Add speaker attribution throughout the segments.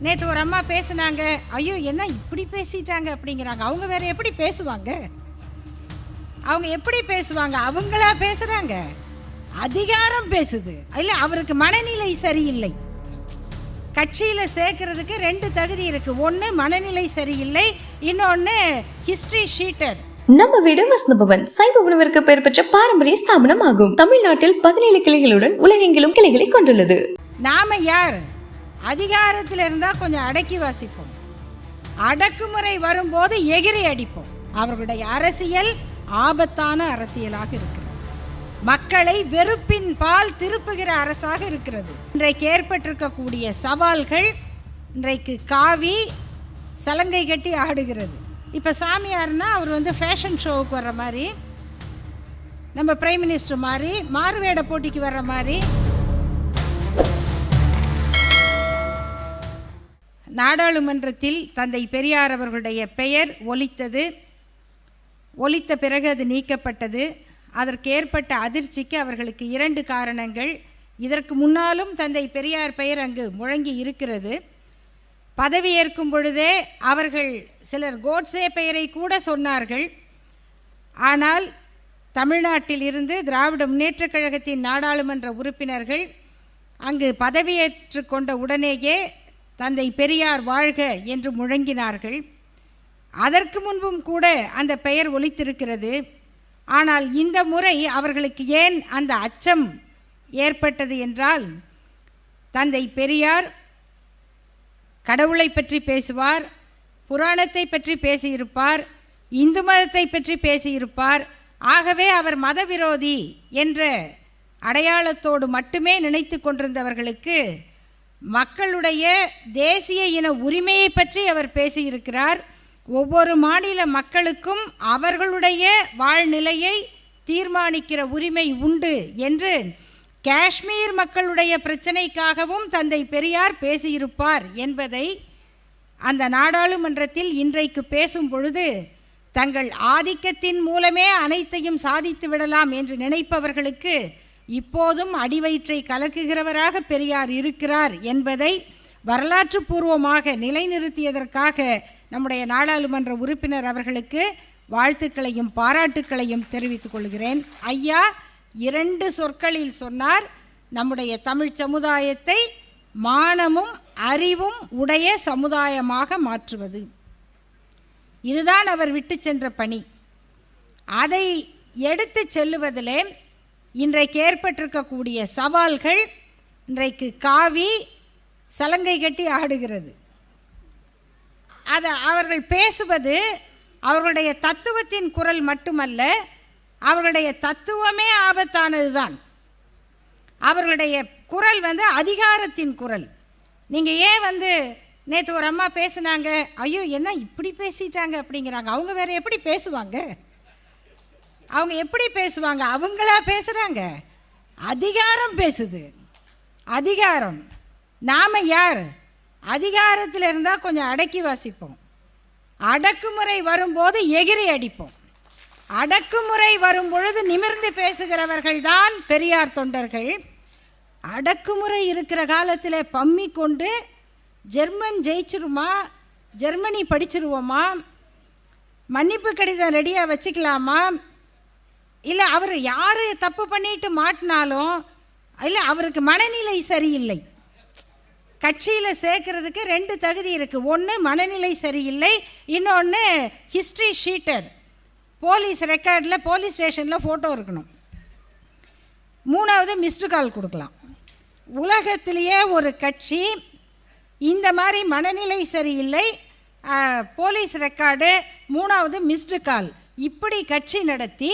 Speaker 1: நேற்று ஒரு அம்மா பேசுனாங்க ஐயோ என்ன இப்படி பேசிட்டாங்க? அப்படிங்கிறாங்க. அவங்க வேற எப்படி பேசுவாங்க? அவங்க எப்படி பேசுவாங்க? அவங்களா பேசுறாங்க. அதிகாரம் பேசுது. இல்ல அவருக்கு மனநிலை சரியில்லை. கட்சியில சேர்க்கறதுக்கு ரெண்டு தகுதி இருக்கு. ஒன்று மனநிலை சரியில்லை. இன்னொன்று ஹிஸ்டரி ஷீட்டர்
Speaker 2: நம்ம வீடு வசந்தபவன். சைவ உணவிற்கு பெயர் பெற்ற பாரம்பரிய ஸ்தாபனம் ஆகும் தமிழ்நாட்டில் பதினேழு கிளைகளுடன் உலகெங்கிலும் கிளைகளை கொண்டுள்ளது.
Speaker 1: நாம யார்? அதிகாரத்தில் இருந்தால் கொஞ்சம் அடக்கி வாசிப்போம். அடக்குமுறை வரும்போது எகிரி அடிப்போம். அவர்களுடைய அரசியல் ஆபத்தான அரசியலாக இருக்கிறது. மக்களை வெறுப்பின் பால் திருப்புகிற அரசாக இருக்கிறது. இன்றைக்கு ஏற்பட்டிருக்கக்கூடிய சவால்கள் இன்றைக்கு காவி சலங்கை கட்டி ஆடுகிறது. இப்போ சாமியார்னா அவர் வந்து ஃபேஷன் ஷோவுக்கு வர்ற மாதிரி நம்ம பிரைம் மினிஸ்டர் மாதிரி மாறுவேட போட்டிக்கு வர்ற மாதிரி. நாடாளுமன்றத்தில் தந்தை பெரியார் அவர்களுடைய பெயர் ஒலித்தது. ஒலித்த பிறகு அது நீக்கப்பட்டது. அதற்கு ஏற்பட்ட அதிர்ச்சிக்கு அவர்களுக்கு இரண்டு காரணங்கள். இதற்கு முன்னாலும் தந்தை பெரியார் பெயர் அங்கு முழங்கி இருக்கிறது. பதவியேற்கும் பொழுதே அவர்கள் சிலர் கோட்ஸே பெயரை கூட சொன்னார்கள். ஆனால் தமிழ்நாட்டில் இருந்து திராவிட முன்னேற்றக் கழகத்தின் நாடாளுமன்ற உறுப்பினர்கள் அங்கு பதவியேற்று கொண்ட உடனேயே தந்தை பெரியார் வாழ்க என்று முழங்கினார்கள். அதற்கு முன்பும் கூட அந்த பெயர் ஒலித்திருக்கிறது. ஆனால் இந்த முறை அவர்களுக்கு ஏன் அந்த அச்சம் ஏற்பட்டது என்றால் தந்தை பெரியார் கடவுளை பற்றி பேசுவார் புராணத்தை பற்றி பேசியிருப்பார் இந்து மதத்தை பற்றி பேசியிருப்பார். ஆகவே அவர் மதவிரோதி என்ற அடையாளத்தோடு மட்டுமே நினைத்து கொண்டிருந்தவர்களுக்கு மக்களுடைய தேசிய இன உரிமையை பற்றி அவர் பேசியிருக்கிறார். ஒவ்வொரு மாநில மக்களுக்கும் அவர்களுடைய வாழ்நிலையை தீர்மானிக்கிற உரிமை உண்டு என்று காஷ்மீர் மக்களுடைய பிரச்சனைக்காகவும் தந்தை பெரியார் பேசியிருப்பார் என்பதை அந்த நாடாளுமன்றத்தில் இன்றைக்கு பேசும் பொழுது தங்கள் ஆதிக்கத்தின் மூலமே அனைத்தையும் சாதித்து விடலாம் என்று நினைப்பவர்களுக்கு இப்போதும் அடிவயிற்றை கலக்குகிறவராக பெரியார் இருக்கிறார் என்பதை வரலாற்று பூர்வமாக நிலைநிறுத்தியதற்காக நம்முடைய நாடாளுமன்ற உறுப்பினர் அவர்களுக்கு வாழ்த்துக்களையும் பாராட்டுக்களையும் தெரிவித்துக் கொள்கிறேன். ஐயா இரண்டு சொற்களில் சொன்னார் நம்முடைய தமிழ் சமுதாயத்தை மானமும் அறிவும் உடைய சமுதாயமாக மாற்றுவது. இதுதான் அவர் விட்டு சென்ற பணி. அதை எடுத்து செல்லுவதிலே இன்றைக்கு ஏற்பட்டிருக்கக்கூடிய சவால்கள் இன்றைக்கு காவி சலங்கை கட்டி ஆடுகிறது. அதை அவர்கள் பேசுவது அவர்களுடைய தத்துவத்தின் குரல் மட்டுமல்ல அவர்களுடைய தத்துவமே ஆபத்தானது தான் அவர்களுடைய குரல் வந்து அதிகாரத்தின் குரல். நீங்கள் ஏன் வந்து நேற்று ஒரு அம்மா பேசுனாங்க ஐயோ என்ன இப்படி பேசிட்டாங்க? அப்படிங்கிறாங்க. அவங்க வேற எப்படி பேசுவாங்க? அவங்க எப்படி பேசுவாங்க? அவங்களா பேசுகிறாங்க அதிகாரம் பேசுது. அதிகாரம். நாம் யார்? அதிகாரத்தில் இருந்தால் கொஞ்சம் அடக்கி வாசிப்போம். அடக்குமுறை வரும்போது எகிரி அடிப்போம். அடக்குமுறை வரும் பொழுது நிமிர்ந்து பேசுகிறவர்கள் தான் பெரியார் தொண்டர்கள். அடக்குமுறை இருக்கிற காலத்தில் பம்மி கொண்டு ஜெர்மன் ஜெயிச்சிருமா? ஜெர்மனி படிச்சிருவோமா? மன்னிப்பு கடிதம் ரெடியாக வச்சுக்கலாமா? இல்லை அவர் யார் தப்பு பண்ணிட்டு மாட்டினாலும் இல்லை அவருக்கு மனநிலை சரியில்லை. கட்சியில் சேர்க்கறதுக்கு ரெண்டு தகுதி இருக்குது ஒன்று மனநிலை சரியில்லை இன்னொன்று ஹிஸ்ட்ரி ஷீட்டர் போலீஸ் ரெக்கார்டில் போலீஸ் ஸ்டேஷனில் ஃபோட்டோ இருக்கணும். மூணாவது மிஸ்டு கால் கொடுக்கலாம். உலகத்திலேயே ஒரு கட்சி இந்த மாதிரி மனநிலை சரியில்லை போலீஸ் ரெக்கார்டு மூணாவது மிஸ்டு கால் இப்படி கட்சி நடத்தி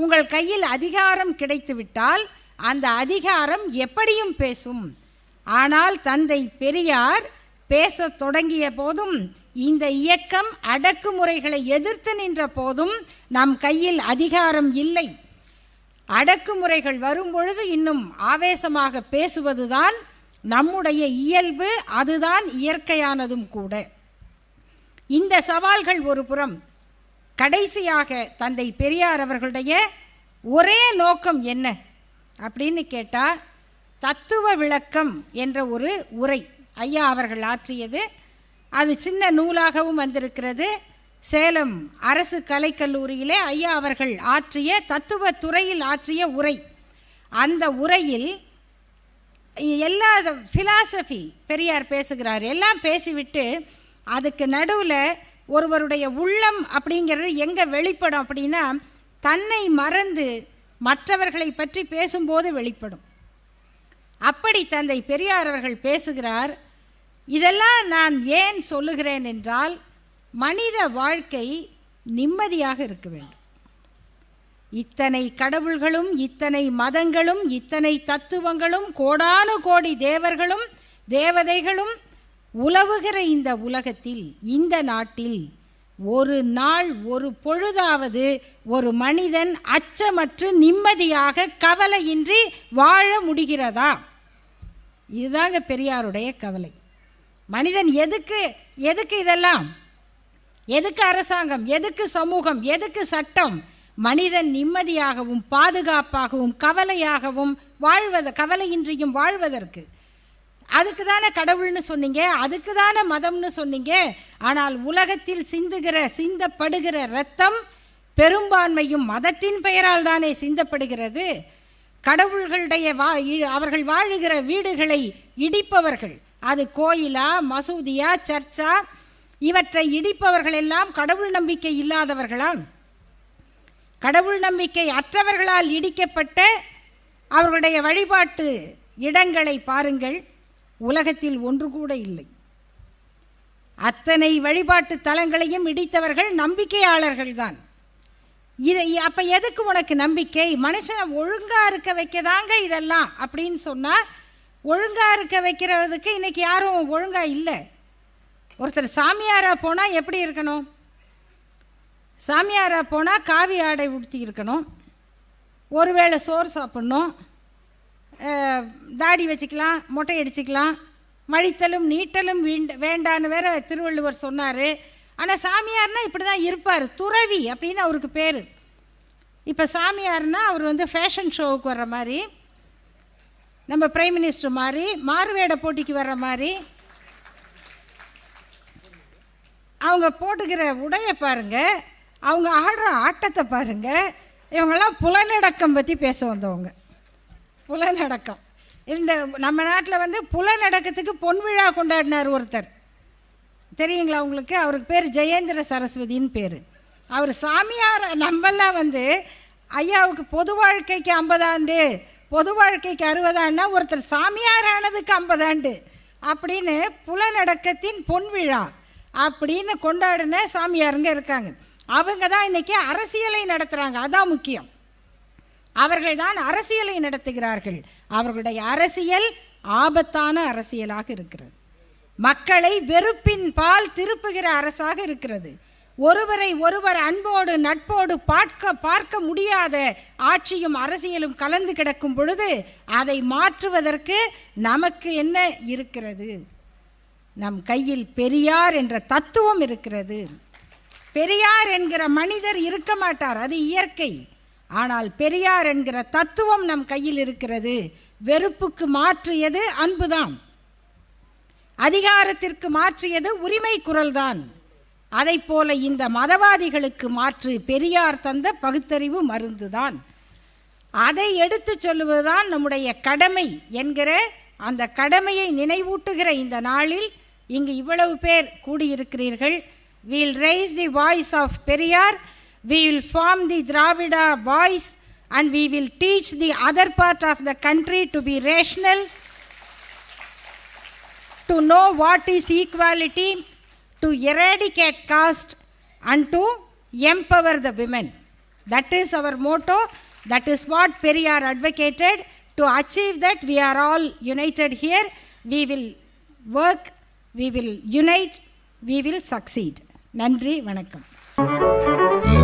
Speaker 1: உங்கள் கையில் அதிகாரம் கிடைத்துவிட்டால் அந்த அதிகாரம் எப்படியும் பேசும். ஆனால் தந்தை பெரியார் பேசத் தொடங்கிய போதும் இந்த இயக்கம் அடக்குமுறைகளை எதிர்த்து நின்ற போதும் நம் கையில் அதிகாரம் இல்லை. அடக்குமுறைகள் வரும்பொழுது இன்னும் ஆவேசமாக பேசுவதுதான் நம்முடைய இயல்பு அதுதான் இயற்கையானதும் கூட. இந்த சவால்கள் ஒரு புறம் கடைசியாக தந்தை பெரியார் அவர்களுடைய ஒரே நோக்கம் என்ன? அப்படின்னு கேட்டால் தத்துவ விளக்கம் என்ற ஒரு உரை ஐயா அவர்கள் ஆற்றியது. அது சின்ன நூலாகவும் வந்திருக்கிறது. சேலம் அரசு கலைக்கல்லூரியிலே ஐயா அவர்கள் ஆற்றிய தத்துவ துறையில் ஆற்றிய உரை. அந்த உரையில் எல்லா ஃபிலாசபி பெரியார் பேசுகிறார். எல்லாம் பேசிவிட்டு அதுக்கு நடுவில் ஒருவருடைய உள்ளம் அப்படிங்கிறது எங்கே வெளிப்படும் அப்படின்னா தன்னை மறந்து மற்றவர்களை பற்றி பேசும்போது வெளிப்படும். அப்படி தந்தை பெரியார் அவர்கள் பேசுகிறார் இதெல்லாம் நான் ஏன் சொல்லுகிறேன் என்றால் மனித வாழ்க்கை நிம்மதியாக இருக்க வேண்டும். இத்தனை கடவுள்களும் இத்தனை மதங்களும் இத்தனை தத்துவங்களும் கோடானு கோடி தேவர்களும் தேவதைகளும் உலவுகிற இந்த உலகத்தில் இந்த நாட்டில் ஒரு நாள் ஒரு பொழுதாவது ஒரு மனிதன் அச்சமற்று நிம்மதியாக கவலையின்றி வாழ முடிகிறதா? இதுதாங்க பெரியாருடைய கவலை. மனிதன் எதுக்கு எதுக்கு இதெல்லாம்? எதுக்கு அரசாங்கம்? எதுக்கு சமூகம்? எதுக்கு சட்டம்? மனிதன் நிம்மதியாகவும் பாதுகாப்பாகவும் கவலையாகவும் வாழ்வத கவலையின்றியும் வாழ்வதற்கு அதுக்கு தானே கடவுள்னு சொன்னீங்க அதுக்கு தானே மதம்னு சொன்னீங்க. ஆனால் உலகத்தில் சிந்துகிற சிந்தப்படுகிற இரத்தம் பெரும்பான்மையும் மதத்தின் பெயரால் தானே சிந்தப்படுகிறது. கடவுள்களுடைய வா இ- அவர்கள் வாழுகிற வீடுகளை இடிப்பவர்கள். அது கோயிலா மசூதியா சர்ச்சா இவற்றை இடிப்பவர்கள் எல்லாம் கடவுள் நம்பிக்கை இல்லாதவர்களா கடவுள் நம்பிக்கை அற்றவர்களால் இடிக்கப்பட்ட அவர்களுடைய வழிபாட்டு இடங்களை பாருங்கள். உலகத்தில் ஒன்று கூட இல்லை. அத்தனை வழிபாட்டு தலங்களையும் இடித்தவர்கள் நம்பிக்கையாளர்கள்தான் இதை அப்போ எதுக்கு உனக்கு நம்பிக்கை? மனுஷனை ஒழுங்காக இருக்க வைக்கதாங்க இதெல்லாம் அப்படின்னு சொன்னால் ஒழுங்காக இருக்க வைக்கிறதுக்கு இன்னைக்கு யாரும் ஒழுங்காக இல்லை. ஒருத்தர் சாமியாராக போனால் எப்படி இருக்கணும்? சாமியாராக போனால் காவி ஆடை உடுத்தி இருக்கணும். ஒருவேளை சோறு சாப்பிட்ணும். தாடி வச்சுக்கலாம் மொட்டை அடிச்சுக்கலாம். மழித்தலும் நீட்டலும் வீண்ட வேண்டான்னு வேற திருவள்ளுவர் சொன்னார். ஆனால் சாமியார்னா இப்படி தான் இருப்பார். துறவி அப்படின்னு அவருக்கு பேர். இப்போ சாமியார்னா அவர் வந்து ஃபேஷன் ஷோவுக்கு வர்ற மாதிரி நம்ம பிரைம் மினிஸ்டர் மாதிரி மாறுவேட போட்டிக்கு வர்ற மாதிரி. அவங்க போட்டுக்கிற உடையை பாருங்க. அவங்க ஆடுற ஆட்டத்தை பாருங்கள் இவங்கெல்லாம் புலனடக்கம் பற்றி பேச வந்தவங்க. புலநடக்கம். இந்த நம்ம நாட்டில் வந்து புலநடக்கத்துக்கு பொன் விழா கொண்டாடினார் ஒருத்தர். தெரியுங்களா உங்களுக்கு? அவருக்கு பேர் ஜெயேந்திர சரஸ்வதின்னு பேர். அவர் சாமியார் நம்மெல்லாம் வந்து ஐயாவுக்கு பொது வாழ்க்கைக்கு ஐம்பதாண்டு பொது வாழ்க்கைக்கு அறுபதாண்டுனா ஒருத்தர் சாமியார் ஆனதுக்கு ஐம்பதாண்டு அப்படின்னு புலநடக்கத்தின் பொன் விழா அப்படின்னு கொண்டாடின சாமியாருங்க இருக்காங்க. அவங்க தான் இன்னைக்கு அரசியலை நடத்துகிறாங்க அதான் முக்கியம். அவர்கள் தான் அரசியலை நடத்துகிறார்கள். அவர்களுடைய அரசியல் ஆபத்தான அரசியலாக இருக்கிறது. மக்களை வெறுப்பின் பால் திருப்புகிற அரசாக இருக்கிறது. ஒருவரை ஒருவர் அன்போடு நட்போடு பார்க்க பார்க்க முடியாத ஆட்சியும் அரசியலும் கலந்து கிடக்கும் பொழுது அதை மாற்றுவதற்கு நமக்கு என்ன இருக்கிறது? நம் கையில் பெரியார் என்ற தத்துவம் இருக்கிறது. பெரியார் என்கிற மனிதர் இருக்க மாட்டார். அது இயற்கை. ஆனால் பெரியார் என்கிற தத்துவம் நம் கையில் இருக்கிறது. வெறுப்புக்கு மாற்றியது அன்புதான். அதிகாரத்திற்கு மாற்றியது உரிமை குரல்தான். அதைப் போல இந்த மதவாதிகளுக்கு மாற்று பெரியார் தந்த பகுத்தறிவு மருந்துதான். அதை எடுத்துச் சொல்லுவதுதான் நம்முடைய கடமை என்கிற அந்த கடமையை நினைவூட்டுகிற இந்த நாளில் இங்கு இவ்வளவு பேர் கூடியிருக்கிறீர்கள். We'll rise the voice of Periyar we will form the Dravida voice and we will teach the other part of the country to be rational to know what is equality, to eradicate caste, and to empower the women. That is our motto. That is what Periyar advocated. To achieve that, we are all united here. We will work, we will unite, we will succeed. நன்றி வணக்கம்